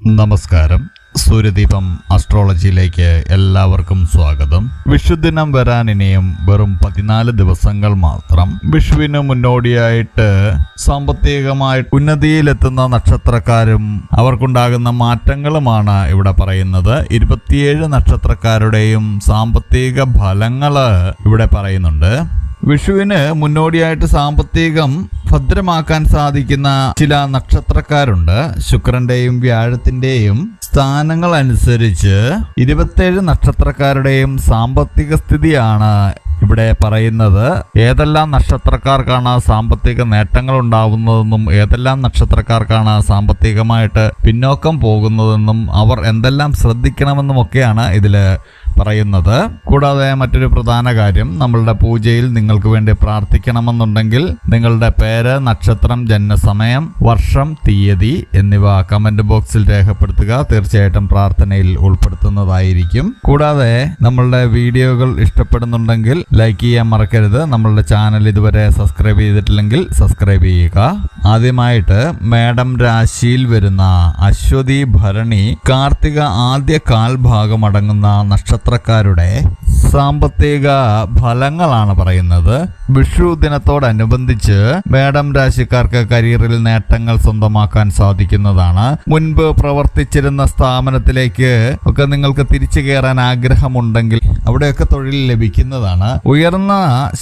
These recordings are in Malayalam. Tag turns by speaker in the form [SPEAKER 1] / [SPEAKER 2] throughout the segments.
[SPEAKER 1] നമസ്കാരം. സൂര്യദീപം അസ്ട്രോളജിയിലേക്ക് എല്ലാവർക്കും സ്വാഗതം. വിഷുദിനം വരാൻ ഇനിയും വെറും പതിനാല് ദിവസങ്ങൾ മാത്രം. വിഷുവിന് മുന്നോടിയായിട്ട് സാമ്പത്തികമായി ഉന്നതിയിലെത്തുന്ന നക്ഷത്രക്കാരും അവർക്കുണ്ടാകുന്ന മാറ്റങ്ങളുമാണ് ഇവിടെ പറയുന്നത്. ഇരുപത്തിയേഴ് നക്ഷത്രക്കാരുടെയും സാമ്പത്തിക ഫലങ്ങൾ ഇവിടെ പറയുന്നുണ്ട്. വിഷുവിന് മുന്നോടിയായിട്ട് സാമ്പത്തികം ഭദ്രമാക്കാൻ സാധിക്കുന്ന ചില നക്ഷത്രക്കാരുണ്ട്. ശുക്രന്റെയും വ്യാഴത്തിന്റെയും സ്ഥാനങ്ങൾ അനുസരിച്ച് ഇരുപത്തേഴ് നക്ഷത്രക്കാരുടെയും സാമ്പത്തിക സ്ഥിതിയാണ് ഇവിടെ പറയുന്നത്. ഏതെല്ലാം നക്ഷത്രക്കാർക്കാണ് സാമ്പത്തിക നേട്ടങ്ങൾ ഉണ്ടാവുന്നതെന്നും ഏതെല്ലാം നക്ഷത്രക്കാർക്കാണ് സാമ്പത്തികമായിട്ട് പിന്നോക്കം പോകുന്നതെന്നും അവർ എന്തെല്ലാം ശ്രദ്ധിക്കണമെന്നും ഒക്കെയാണ് ഇതിൽ പറയുന്നത്. കൂടാതെ മറ്റൊരു പ്രധാന കാര്യം നമ്മളുടെ പൂജയിൽ നിങ്ങൾക്ക് വേണ്ടി പ്രാർത്ഥിക്കണമെന്നുണ്ടെങ്കിൽ നിങ്ങളുടെ പേര് നക്ഷത്രം ജന്മസമയം വർഷം തീയതി എന്നിവ കമന്റ് ബോക്സിൽ രേഖപ്പെടുത്തുക. തീർച്ചയായിട്ടും പ്രാർത്ഥനയിൽ ഉൾപ്പെടുത്തുന്നതായിരിക്കും. കൂടാതെ നമ്മളുടെ വീഡിയോകൾ ഇഷ്ടപ്പെടുന്നുണ്ടെങ്കിൽ ലൈക്ക് ചെയ്യാൻ മറക്കരുത്. നമ്മളുടെ ചാനൽ ഇതുവരെ സബ്സ്ക്രൈബ് ചെയ്തിട്ടില്ലെങ്കിൽ സബ്സ്ക്രൈബ് ചെയ്യുക. ആദ്യമായിട്ട് മേഡം രാശിയിൽ വരുന്ന അശ്വതി ഭരണി കാർത്തിക ആദ്യ കാൽഭാഗം അടങ്ങുന്ന നക്ഷത്രക്കാരുടെ സാമ്പത്തിക ഫലങ്ങളാണ് പറയുന്നത്. വിഷു ദിനത്തോടനുബന്ധിച്ച് മേഡം രാശിക്കാർക്ക് കരിയറിൽ നേട്ടങ്ങൾ സ്വന്തമാക്കാൻ സാധിക്കുന്നതാണ്. മുൻപ് പ്രവർത്തിച്ചിരുന്ന സ്ഥാപനത്തിലേക്ക് ഒക്കെ നിങ്ങൾക്ക് തിരിച്ചു കയറാൻ ആഗ്രഹമുണ്ടെങ്കിൽ അവിടെയൊക്കെ തൊഴിൽ ലഭിക്കുന്നതാണ്. ഉയർന്ന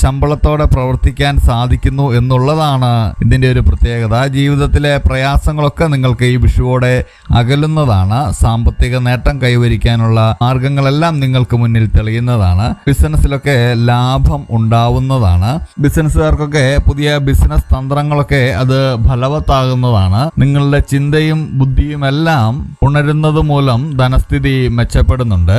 [SPEAKER 1] ശമ്പളത്തോടെ പ്രവർത്തിക്കാൻ സാധിക്കുന്നു എന്നുള്ളതാണ് ഇതിന്റെ ഒരു പ്രത്യേകത. ജീവിതത്തിലെ പ്രയാസങ്ങളൊക്കെ നിങ്ങൾക്ക് ഈ വിഷുവോടെ അകലുന്നതാണ്. സാമ്പത്തിക നേട്ടം കൈവരിക്കാനുള്ള മാർഗങ്ങളെല്ലാം നിങ്ങൾക്ക് മുന്നിൽ തെളിയുന്നതാണ്. ബിസിനസ്സിലൊക്കെ ലാഭം ഉണ്ടാവുന്നതാണ്. ബിസിനസ്സുകാർക്കൊക്കെ പുതിയ ബിസിനസ് തന്ത്രങ്ങളൊക്കെ അത് ഫലവത്താകുന്നതാണ്. നിങ്ങളുടെ ചിന്തയും ബുദ്ധിയും എല്ലാം ഉണരുന്നത് മൂലം ധനസ്ഥിതി മെച്ചപ്പെടുന്നുണ്ട്.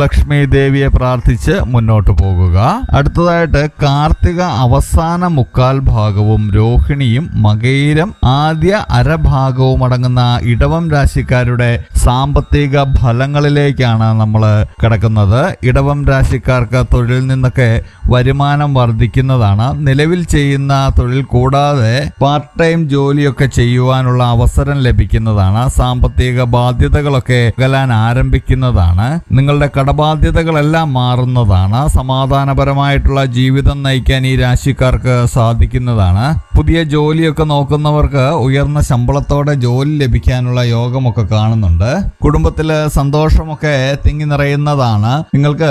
[SPEAKER 1] ലക്ഷ്മി ദേവിയെ പ്രാർത്ഥിച്ച് മുന്നോട്ട് പോകുക. അടുത്തതായിട്ട് കാർത്തിക അവസാന മുക്കാൽ ഭാഗവും രോഹിണിയും മകയിരം ആദ്യ അരഭാഗവും അടങ്ങുന്ന ഇടവം രാശിക്കാരുടെ സാമ്പത്തിക ഫലങ്ങളിലേക്കാണ് നമ്മൾ കിടക്കുന്നത്. ഇടവം രാശിക്കാർക്ക് തൊഴിലിൽ നിന്നൊക്കെ വരുമാനം വർദ്ധിക്കുന്നതാണ്. നിലവിൽ ചെയ്യുന്ന തൊഴിൽ കൂടാതെ പാർട്ട് ടൈം ജോലിയൊക്കെ ചെയ്യുവാനുള്ള അവസരം ലഭിക്കുന്നതാണ്. സാമ്പത്തിക ബാധ്യതകളൊക്കെ അകലാൻ ആരംഭിക്കുന്നതാണ്. നിങ്ങളുടെ കടബാധ്യതകളെല്ലാം മാറുന്നതാണ്. സമാധാനപരമായിട്ടുള്ള ജീവിതം നയിക്കാൻ ഈ രാശിക്കാർക്ക് സാധിക്കുന്നതാണ്. പുതിയ ജോലിയൊക്കെ നോക്കുന്നവർക്ക് ഉയർന്ന ശമ്പളത്തോടെ ജോലി ലഭിക്കാനുള്ള യോഗമൊക്കെ കാണുന്നുണ്ട്. കുടുംബത്തിൽ സന്തോഷമൊക്കെ തിങ്ങി നിറയുന്നതാണ്. നിങ്ങൾക്ക്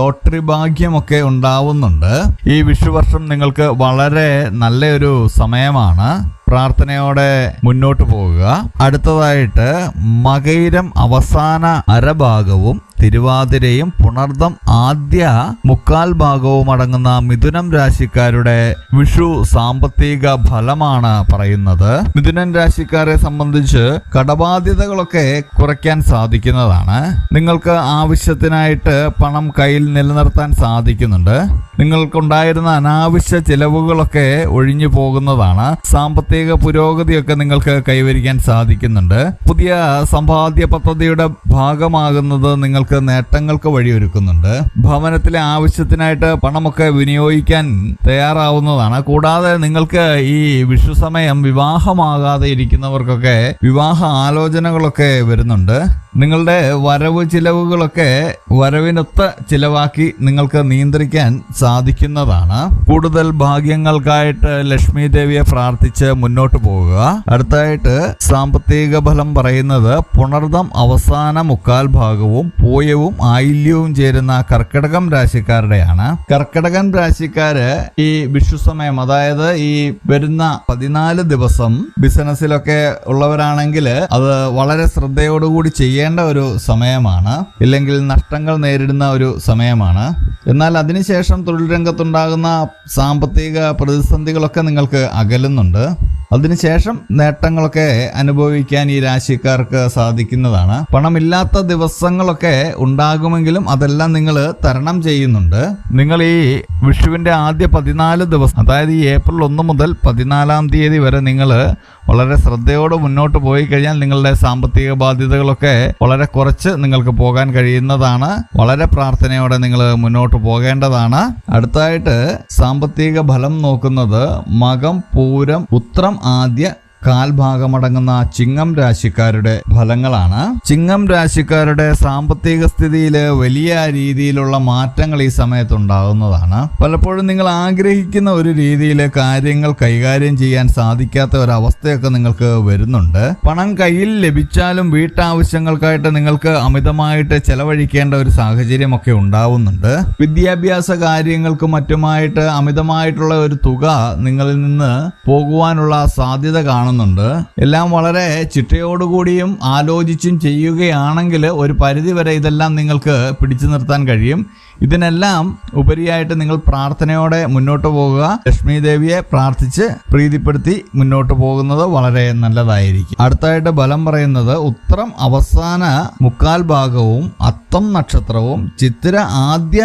[SPEAKER 1] ലോട്ടറി ഭാഗ്യമൊക്കെ ഉണ്ടാവുന്നുണ്ട്. ഈ വിഷുവർഷം നിങ്ങൾക്ക് വളരെ നല്ലൊരു സമയമാണ്. പ്രാർത്ഥനയോടെ മുന്നോട്ട് പോകുക അടുത്തതായിട്ട് മകൈരം അവസാന അരഭാഗവും തിരുവാതിരയും പുണർദം ആദ്യ മുക്കാൽ ഭാഗവും അടങ്ങുന്ന മിഥുനം രാശിക്കാരുടെ വിഷു സാമ്പത്തിക ഫലമാണ് പറയുന്നത്. മിഥുനം രാശിക്കാരെ സംബന്ധിച്ച് കടബാധ്യതകളൊക്കെ കുറയ്ക്കാൻ സാധിക്കുന്നതാണ്. നിങ്ങൾക്ക് ആവശ്യത്തിനായിട്ട് പണം കയ്യിൽ നിലനിർത്താൻ സാധിക്കുന്നുണ്ട്. നിങ്ങൾക്കുണ്ടായിരുന്ന അനാവശ്യ ചിലവുകളൊക്കെ ഒഴിഞ്ഞു പോകുന്നതാണ്. സാമ്പത്തിക പുരോഗതിയൊക്കെ നിങ്ങൾക്ക് കൈവരിക്കാൻ സാധിക്കുന്നുണ്ട്. പുതിയ സമ്പാദ്യ പദ്ധതിയുടെ ഭാഗമാകുന്നത് നിങ്ങൾക്ക് നേട്ടങ്ങൾക്ക് വഴിയൊരുക്കുന്നുണ്ട്. ഭവനത്തിലെ ആവശ്യത്തിനായിട്ട് പണമൊക്കെ വിനിയോഗിക്കാൻ തയ്യാറാവുന്നതാണ്. കൂടാതെ നിങ്ങൾക്ക് ഈ വിഷു സമയം വിവാഹമാകാതെ ഇരിക്കുന്നവർക്കൊക്കെ വിവാഹ ആലോചനകളൊക്കെ വരുന്നുണ്ട്. നിങ്ങളുടെ വരവ് ചിലവുകളൊക്കെ വരവിനൊത്ത ചിലവാക്കി നിങ്ങൾക്ക് നിയന്ത്രിക്കാൻ സാധിക്കുന്നതാണ്. കൂടുതൽ ഭാഗ്യങ്ങൾക്കായിട്ട് ലക്ഷ്മി ദേവിയെ പ്രാർത്ഥിച്ച് മുന്നോട്ട് പോകുക അടുത്തായിട്ട് സാമ്പത്തിക ഫലം പറയുന്നത് പുണർദം അവസാന മുക്കാൽ ഭാഗവും പൂയവും ആയില്യവും ചേരുന്ന കർക്കിടകം രാശിക്കാരുടെയാണ്. കർക്കിടകൻ രാശിക്കാര് ഈ വിഷു സമയം അതായത് ഈ വരുന്ന പതിനാല് ദിവസം ബിസിനസ്സിലൊക്കെ ഉള്ളവരാണെങ്കിൽ അത് വളരെ ശ്രദ്ധയോടുകൂടി ചെയ്യേണ്ട ഒരു സമയമാണ്. ഇല്ലെങ്കിൽ നഷ്ടങ്ങൾ നേരിടുന്ന ഒരു സമയമാണ്. എന്നാൽ അതിനുശേഷം തൊഴിൽ രംഗത്തുണ്ടാകുന്ന സാമ്പത്തിക പ്രതിസന്ധികളൊക്കെ നിങ്ങൾക്ക് അകലുന്നുണ്ട്. അതിനുശേഷം നേട്ടങ്ങളൊക്കെ അനുഭവിക്കാൻ ഈ രാശിക്കാർക്ക് സാധിക്കുന്നതാണ്. പണമില്ലാത്ത ദിവസങ്ങളൊക്കെ ഉണ്ടാകുമെങ്കിലും അതെല്ലാം നിങ്ങൾ തരണം ചെയ്യുന്നുണ്ട്. നിങ്ങൾ ഈ വിഷുവിന്റെ ആദ്യ പതിനാല് ദിവസം അതായത് ഈ ഏപ്രിൽ ഒന്ന് മുതൽ പതിനാലാം തീയതി വരെ നിങ്ങൾ വളരെ ശ്രദ്ധയോടെ മുന്നോട്ട് പോയി കഴിഞ്ഞാൽ നിങ്ങളുടെ സാമ്പത്തിക ബാധ്യതകളൊക്കെ വളരെ കുറച്ച് നിങ്ങൾക്ക് പോകാൻ കഴിയുന്നതാണ്. വളരെ പ്രാർത്ഥനയോടെ നിങ്ങൾ മുന്നോട്ട് പോകേണ്ടതാണ്. അടുത്തായിട്ട് സാമ്പത്തിക ഫലം നോക്കുന്നത് മകം പൂരം ഉത്രം ആദ്യ കാൽഭാഗമടങ്ങുന്ന ചിങ്ങം രാശിക്കാരുടെ ഫലങ്ങളാണ്. ചിങ്ങം രാശിക്കാരുടെ സാമ്പത്തിക സ്ഥിതിയിൽ വലിയ രീതിയിലുള്ള മാറ്റങ്ങൾ ഈ സമയത്ത് ഉണ്ടാകുന്നതാണ് പലപ്പോഴും നിങ്ങൾ ആഗ്രഹിക്കുന്ന ഒരു രീതിയിൽ കാര്യങ്ങൾ കൈകാര്യം ചെയ്യാൻ സാധിക്കാത്ത ഒരു അവസ്ഥയൊക്കെ നിങ്ങൾക്ക് വരുന്നുണ്ട്. പണം കയ്യിൽ ലഭിച്ചാലും വീട്ടാവശ്യങ്ങൾക്കായിട്ട് നിങ്ങൾക്ക് അമിതമായിട്ട് ചെലവഴിക്കേണ്ട ഒരു സാഹചര്യമൊക്കെ ഉണ്ടാവുന്നുണ്ട്. വിദ്യാഭ്യാസ കാര്യങ്ങൾക്കും മറ്റുമായിട്ട് അമിതമായിട്ടുള്ള ഒരു തുക നിങ്ങളിൽ നിന്ന് പോകുവാനുള്ള സാധ്യത കാണുന്നുണ്ട്. എല്ലാം വളരെ ചിട്ടയോടുകൂടിയും ആലോചിച്ചും ചെയ്യുകയാണെങ്കിൽ ഒരു പരിധിവരെ ഇതെല്ലാം നിങ്ങൾക്ക് പിടിച്ചു നിർത്താൻ കഴിയും. ഇതിനെല്ലാം ഉപരിയായിട്ട് നിങ്ങൾ പ്രാർത്ഥനയോടെ മുന്നോട്ട് പോകുക. ലക്ഷ്മി ദേവിയെ പ്രാർത്ഥിച്ച് പ്രീതിപ്പെടുത്തി മുന്നോട്ട് പോകുന്നത് വളരെ നല്ലതായിരിക്കും. അടുത്തായിട്ട് ബലം പറയുന്നത് ഉത്തരം അവസാന മുക്കാൽ ഭാഗവും അത്തം നക്ഷത്രവും ചിത്തിര ആദ്യ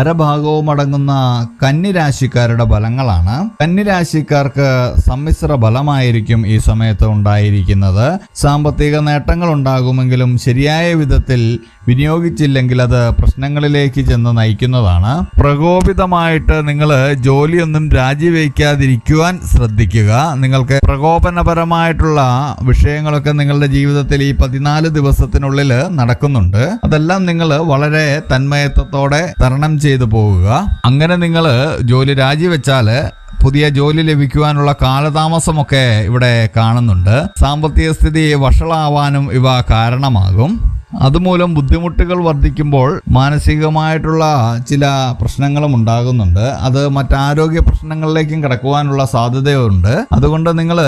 [SPEAKER 1] അരഭാഗവും അടങ്ങുന്ന കന്നിരാശിക്കാരുടെ ഫലങ്ങളാണ് കന്നിരാശിക്കാർക്ക് സമ്മിശ്ര ഫലമായിരിക്കും ഈ സമയത്ത് ഉണ്ടായിരിക്കുന്നത്. സാമ്പത്തിക നേട്ടങ്ങൾ ഉണ്ടാകുമെങ്കിലും ശരിയായ വിധത്തിൽ വിനിയോഗിച്ചില്ലെങ്കിൽ അത് പ്രശ്നങ്ങളിലേക്ക് ചെന്ന് നയിക്കുന്നതാണ്. പ്രകോപിതമായിട്ട് നിങ്ങൾ ജോലിയൊന്നും രാജിവെക്കാതിരിക്കുവാൻ ശ്രദ്ധിക്കുക. നിങ്ങൾക്ക് പ്രകോപനപരമായിട്ടുള്ള വിഷയങ്ങളൊക്കെ നിങ്ങളുടെ ജീവിതത്തിൽ ഈ പതിനാല് ദിവസത്തിനുള്ളിൽ നടക്കുന്നുണ്ട്. അതെല്ലാം നിങ്ങൾ വളരെ തന്മയത്വത്തോടെ തരണം ചെയ്തു പോവുക. അങ്ങനെ നിങ്ങൾ ജോലി രാജിവെച്ചാൽ പുതിയ ജോലി ലഭിക്കുവാനുള്ള കാലതാമസമൊക്കെ ഇവിടെ കാണുന്നുണ്ട്. സാമ്പത്തിക സ്ഥിതി വഷളാവാനും ഇവ കാരണമാകും. അതുമൂലം ബുദ്ധിമുട്ടുകൾ വർദ്ധിക്കുമ്പോൾ മാനസികമായിട്ടുള്ള ചില പ്രശ്നങ്ങളും ഉണ്ടാകുന്നുണ്ട്. അത് മറ്റാരോഗ്യ പ്രശ്നങ്ങളിലേക്കും കിടക്കുവാനുള്ള സാധ്യതയുണ്ട്. അതുകൊണ്ട് നിങ്ങൾ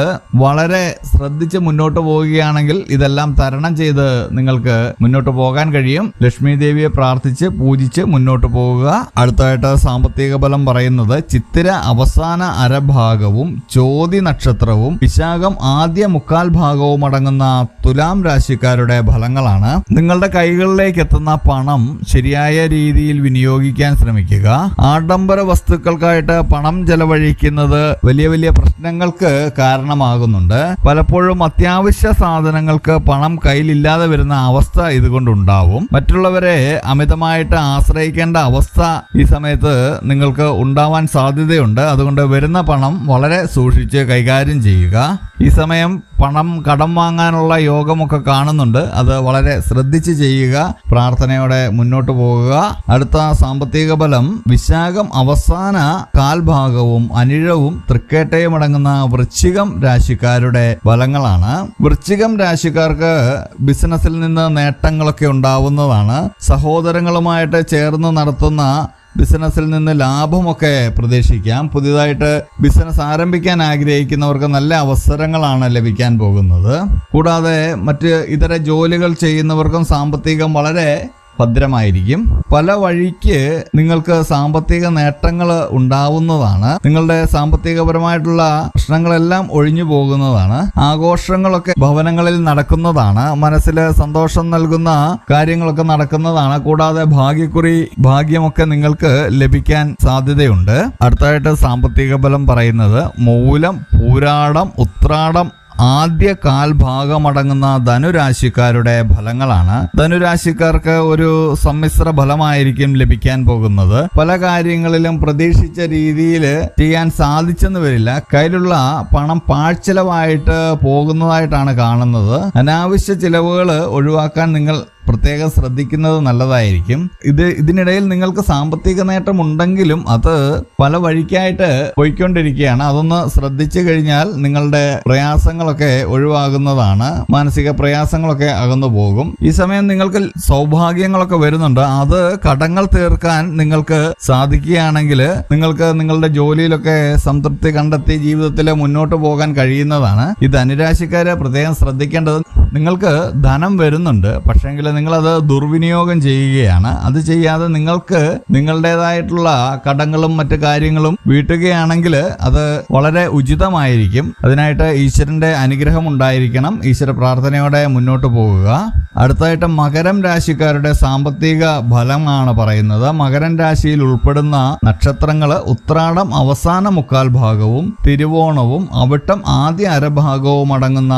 [SPEAKER 1] വളരെ ശ്രദ്ധിച്ച് മുന്നോട്ട് പോവുകയാണെങ്കിൽ ഇതെല്ലാം തരണം ചെയ്ത് നിങ്ങൾക്ക് മുന്നോട്ട് പോകാൻ കഴിയും. ലക്ഷ്മി ദേവിയെ പ്രാർത്ഥിച്ച് പൂജിച്ച് മുന്നോട്ട് പോവുക. അടുത്തായിട്ട് സാമ്പത്തിക ബലം പറയുന്നത് ചിത്തിര അവസാന അരഭാഗവും ചോതി നക്ഷത്രവും വിശാഖം ആദ്യ മുക്കാൽ ഭാഗവും അടങ്ങുന്ന തുലാം രാശിക്കാരുടെ ഫലങ്ങളാണ്. നിങ്ങളുടെ കൈകളിലേക്ക് എത്തുന്ന പണം ശരിയായ രീതിയിൽ വിനിയോഗിക്കാൻ ശ്രമിക്കുക. ആഡംബര വസ്തുക്കൾക്കായിട്ട് പണം ചെലവഴിക്കുന്നത് വലിയ വലിയ പ്രശ്നങ്ങൾക്ക് കാരണമാകുന്നുണ്ട്. പലപ്പോഴും അത്യാവശ്യ സാധനങ്ങൾക്ക് പണം കയ്യിലില്ലാതെ വരുന്ന അവസ്ഥ ഇതുകൊണ്ടുണ്ടാവും. മറ്റുള്ളവരെ അമിതമായിട്ട് ആശ്രയിക്കേണ്ട അവസ്ഥ ഈ സമയത്ത് നിങ്ങൾക്ക് ഉണ്ടാവാൻ സാധ്യതയുണ്ട്. അതുകൊണ്ട് വരുന്ന പണം വളരെ സൂക്ഷിച്ച് കൈകാര്യം ചെയ്യുക. ഈ സമയം പണം കടം വാങ്ങാനുള്ള യോഗമൊക്കെ കാണുന്നുണ്ട്. അത് വളരെ ശ്രദ്ധിച്ച് ചെയ്യുക. പ്രാർത്ഥനയോടെ മുന്നോട്ട് പോകുക. അടുത്ത സാമ്പത്തിക ബലം. വിശാഖം അവസാന കാൽഭാഗവും അനിഴവും തൃക്കേട്ടയും അടങ്ങുന്ന വൃശ്ചികം രാശിക്കാരുടെ ബലങ്ങളാണ് വൃശ്ചികം രാശിക്കാർക്ക് ബിസിനസ്സിൽ നിന്ന് നേട്ടങ്ങളൊക്കെ ഉണ്ടാവുന്നതാണ്. സഹോദരങ്ങളുമായിട്ട് ചേർന്ന് നടത്തുന്ന ബിസിനസ്സിൽ നിന്ന് ലാഭമൊക്കെ പ്രതീക്ഷിക്കാം. പുതിയതായിട്ട് ബിസിനസ് ആരംഭിക്കാൻ ആഗ്രഹിക്കുന്നവർക്ക് നല്ല അവസരങ്ങളാണ് ലഭിക്കാൻ പോകുന്നത്. കൂടാതെ മറ്റ് ഇതര ജോലികൾ ചെയ്യുന്നവർക്കും സാമ്പത്തികം വളരെ ഭദ്രമായിരിക്കും. പല വഴിക്ക് നിങ്ങൾക്ക് സാമ്പത്തിക നേട്ടങ്ങൾ ഉണ്ടാവുന്നതാണ്. നിങ്ങളുടെ സാമ്പത്തികപരമായിട്ടുള്ള പ്രശ്നങ്ങളെല്ലാം ഒഴിഞ്ഞു പോകുന്നതാണ്. ആഘോഷങ്ങളൊക്കെ ഭവനങ്ങളിൽ നടക്കുന്നതാണ്. മനസ്സിൽ സന്തോഷം നൽകുന്ന കാര്യങ്ങളൊക്കെ നടക്കുന്നതാണ്. കൂടാതെ ഭാഗ്യക്കുറി ഭാഗ്യമൊക്കെ നിങ്ങൾക്ക് ലഭിക്കാൻ സാധ്യതയുണ്ട്. അടുത്തായിട്ട് സാമ്പത്തിക ബലം പറയുന്നത് മൂലം പൂരാടം ഉത്രാടം ആദ്യ കാൽഭാഗമടങ്ങുന്ന ധനുരാശിക്കാരുടെ ഫലങ്ങളാണ്. ധനുരാശിക്കാർക്ക് ഒരു സമ്മിശ്ര ഫലമായിരിക്കും ലഭിക്കാൻ പോകുന്നത്. പല കാര്യങ്ങളിലും പ്രതീക്ഷിച്ച രീതിയിൽ ചെയ്യാൻ സാധിച്ചെന്ന് വരില്ല. കയ്യിലുള്ള പണം പാഴ്ചെലവായിട്ട് പോകുന്നതായിട്ടാണ് കാണുന്നത്. അനാവശ്യ ചിലവുകൾ ഒഴിവാക്കാൻ നിങ്ങൾ പ്രത്യേകം ശ്രദ്ധിക്കുന്നത് നല്ലതായിരിക്കും. ഇത് ഇതിനിടയിൽ നിങ്ങൾക്ക് സാമ്പത്തിക നേട്ടം ഉണ്ടെങ്കിലും അത് പല വഴിക്കായിട്ട് പോയിക്കൊണ്ടിരിക്കുകയാണ്. അതൊന്ന് ശ്രദ്ധിച്ചു കഴിഞ്ഞാൽ നിങ്ങളുടെ പ്രയാസങ്ങളൊക്കെ ഒഴിവാകുന്നതാണ്. മാനസിക പ്രയാസങ്ങളൊക്കെ അകന്നു പോകും. ഈ സമയം നിങ്ങൾക്ക് സൗഭാഗ്യങ്ങളൊക്കെ വരുന്നുണ്ട്. അത് കടങ്ങൾ തീർക്കാൻ നിങ്ങൾക്ക് സാധിക്കുകയാണെങ്കിൽ നിങ്ങൾക്ക് നിങ്ങളുടെ ജോലിയിലൊക്കെ സംതൃപ്തി കണ്ടെത്തി ജീവിതത്തിൽ മുന്നോട്ട് പോകാൻ കഴിയുന്നതാണ്. ഇത് അനുരാശിക്കാരെ പ്രത്യേകം ശ്രദ്ധിക്കേണ്ടത് നിങ്ങൾക്ക് ധനം വരുന്നുണ്ട്. പക്ഷേങ്കിൽ നിങ്ങളത് ദുർവിനിയോഗം ചെയ്യുകയാണ്. അത് ചെയ്യാതെ നിങ്ങൾക്ക് നിങ്ങളുടേതായിട്ടുള്ള കടങ്ങളും മറ്റു കാര്യങ്ങളും വീട്ടുകയാണെങ്കിൽ അത് വളരെ ഉചിതമായിരിക്കും. അതിനായിട്ട് ഈശ്വരന്റെ അനുഗ്രഹം ഉണ്ടായിരിക്കണം. ഈശ്വര പ്രാർത്ഥനയോടെ മുന്നോട്ട് പോകുക. അടുത്തായിട്ട് മകരം രാശിക്കാരുടെ സാമ്പത്തിക ഫലമാണ് പറയുന്നത്. മകരം രാശിയിൽ ഉൾപ്പെടുന്ന നക്ഷത്രങ്ങൾ ഉത്രാടം അവസാന മുക്കാൽ ഭാഗവും തിരുവോണവും അവിട്ടം ആദ്യ അരഭാഗവും അടങ്ങുന്ന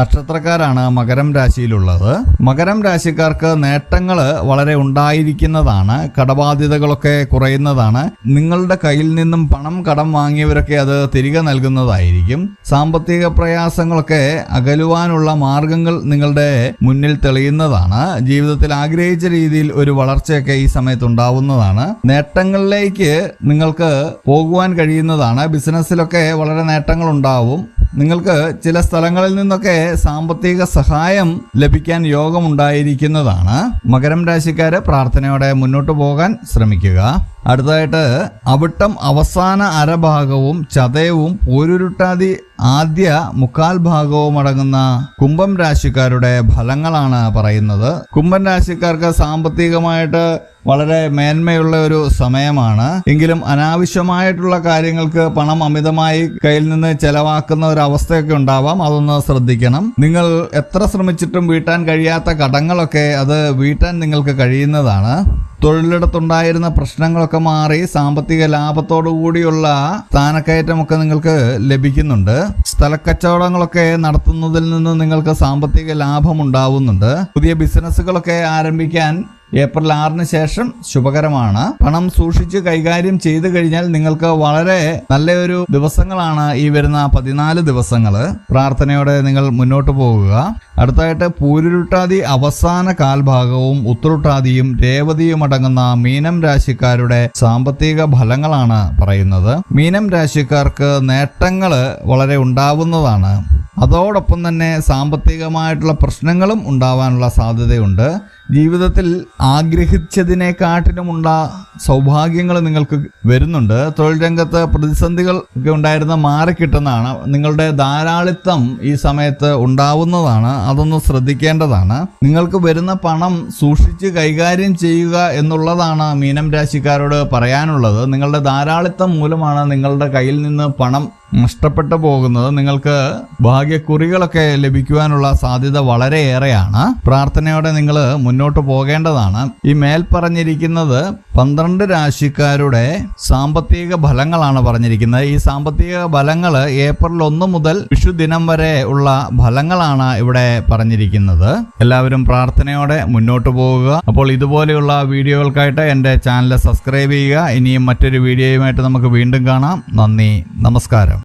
[SPEAKER 1] നക്ഷത്രക്കാരാണ് മകരം രാശിയിലുള്ളത്. മകരം രാശിക്കാർക്ക് നേട്ടങ്ങൾ വളരെ ഉണ്ടായിരിക്കുന്നതാണ് കടബാധ്യതകളൊക്കെ കുറയുന്നതാണ്. നിങ്ങളുടെ കയ്യിൽ നിന്നും പണം കടം വാങ്ങിയവരൊക്കെ അത് തിരികെ നൽകുന്നതായിരിക്കും. സാമ്പത്തിക പ്രയാസങ്ങളൊക്കെ അകലുവാനുള്ള മാർഗങ്ങൾ നിങ്ങളുടെ മുന്നിൽ തെളിയുന്നതാണ്. ജീവിതത്തിൽ ആഗ്രഹിച്ച രീതിയിൽ ഒരു വളർച്ചയൊക്കെ ഈ സമയത്ത് ഉണ്ടാവുന്നതാണ് നേട്ടങ്ങളിലേക്ക് നിങ്ങൾക്ക് പോകുവാൻ കഴിയുന്നതാണ്. ബിസിനസ്സിലൊക്കെ വളരെ നേട്ടങ്ങൾ ഉണ്ടാവും നിങ്ങൾക്ക് ചില സ്ഥലങ്ങളിൽ നിന്നൊക്കെ സാമ്പത്തിക സഹായം ലഭിക്കാൻ യോഗമുണ്ടായിരിക്കുന്നതാണ് മകരം രാശിക്കാര് പ്രാർത്ഥനയോടെ മുന്നോട്ട് പോകാൻ ശ്രമിക്കുക. അടുത്തതായിട്ട് അവിട്ടം അവസാന അരഭാഗവും ചതയവും പോരുരുട്ടാതി ആദ്യ മുക്കാൽ ഭാഗവും അടങ്ങുന്ന കുംഭം രാശിക്കാരുടെ ഫലങ്ങളാണ് പറയുന്നത്. കുംഭം രാശിക്കാർക്ക് സാമ്പത്തികമായിട്ട് വളരെ മേന്മയുള്ള ഒരു സമയമാണ്. എങ്കിലും അനാവശ്യമായിട്ടുള്ള കാര്യങ്ങൾക്ക് പണം അമിതമായി കയ്യിൽ നിന്ന് ചെലവാക്കുന്ന ഒരു അവസ്ഥയൊക്കെ ഉണ്ടാവാം. അതൊന്ന് ശ്രദ്ധിക്കണം. നിങ്ങൾ എത്ര ശ്രമിച്ചിട്ടും വീട്ടാൻ കഴിയാത്ത കടങ്ങളൊക്കെ അത് വീട്ടാൻ നിങ്ങൾക്ക് കഴിയുന്നതാണ്. തൊഴിലിടത്തുണ്ടായിരുന്ന പ്രശ്നങ്ങളൊക്കെ മാറി സാമ്പത്തിക ലാഭത്തോടു കൂടിയുള്ള സ്ഥാനക്കയറ്റമൊക്കെ നിങ്ങൾക്ക് ലഭിക്കുന്നുണ്ട്. സ്ഥലക്കച്ചവടങ്ങളൊക്കെ നടത്തുന്നതിൽ നിന്ന് നിങ്ങൾക്ക് സാമ്പത്തിക ലാഭം ഉണ്ടാവുന്നുണ്ട് പുതിയ ബിസിനസ്സുകളൊക്കെ ആരംഭിക്കാൻ ഏപ്രിൽ ആറിന് ശേഷം ശുഭകരമാണ്. പണം സൂക്ഷിച്ച് കൈകാര്യം ചെയ്തു കഴിഞ്ഞാൽ നിങ്ങൾക്ക് വളരെ നല്ലൊരു ദിവസങ്ങളാണ് ഈ വരുന്ന പതിനാല് ദിവസങ്ങൾ പ്രാർത്ഥനയോടെ നിങ്ങൾ മുന്നോട്ട് പോകുക അടുത്തായിട്ട് പൂരുരുട്ടാതി അവസാന കാൽഭാഗവും ഉത്തരുട്ടാതിയും രേവതിയും അടങ്ങുന്ന മീനം രാശിക്കാരുടെ സാമ്പത്തിക ഫലങ്ങളാണ് പറയുന്നത്. മീനം രാശിക്കാർക്ക് നേട്ടങ്ങൾ വളരെ ഉണ്ടാവുന്നതാണ്. അതോടൊപ്പം തന്നെ സാമ്പത്തികമായിട്ടുള്ള പ്രശ്നങ്ങളും ഉണ്ടാവാനുള്ള സാധ്യതയുണ്ട്. ജീവിതത്തിൽ ആഗ്രഹിച്ചതിനെക്കാട്ടിലുമുള്ള സൗഭാഗ്യങ്ങൾ നിങ്ങൾക്ക് വരുന്നുണ്ട്. തൊഴിൽ രംഗത്ത് പ്രതിസന്ധികൾ ഒക്കെ ഉണ്ടായിരുന്ന മാറിക്കിട്ടുന്നതാണ്. നിങ്ങളുടെ ധാരാളിത്തം ഈ സമയത്ത് ഉണ്ടാവുന്നതാണ്. അതൊന്ന് ശ്രദ്ധിക്കേണ്ടതാണ്. നിങ്ങൾക്ക് വരുന്ന പണം സൂക്ഷിച്ച് കൈകാര്യം ചെയ്യുക എന്നുള്ളതാണ് മീനം രാശിക്കാരോട് പറയാനുള്ളത്. നിങ്ങളുടെ ധാരാളിത്തം മൂലമാണ് നിങ്ങളുടെ കയ്യിൽ നിന്ന് പണം നഷ്ടപ്പെട്ടു പോകുന്നത്. നിങ്ങൾക്ക് ഭാഗ്യക്കുറികളൊക്കെ ലഭിക്കുവാനുള്ള സാധ്യത വളരെയേറെയാണ്. പ്രാർത്ഥനയോടെ നിങ്ങൾ മുന്നോട്ട് പോകേണ്ടതാണ്. ഈ മേൽ പറഞ്ഞിരിക്കുന്നത് പന്ത്രണ്ട് രാശിക്കാരുടെ സാമ്പത്തിക ഫലങ്ങളാണ് പറഞ്ഞിരിക്കുന്നത്. ഈ സാമ്പത്തിക ഫലങ്ങൾ ഏപ്രിൽ ഒന്ന് മുതൽ വിഷുദിനം വരെ ഉള്ള ഫലങ്ങളാണ് ഇവിടെ പറഞ്ഞിരിക്കുന്നത്. എല്ലാവരും പ്രാർത്ഥനയോടെ മുന്നോട്ട് പോകുക. അപ്പോൾ ഇതുപോലെയുള്ള വീഡിയോകൾക്കായിട്ട് എന്റെ ചാനൽ സബ്സ്ക്രൈബ് ചെയ്യുക. ഇനിയും മറ്റൊരു വീഡിയോയുമായിട്ട് നമുക്ക് വീണ്ടും കാണാം. നന്ദി. നമസ്കാരം.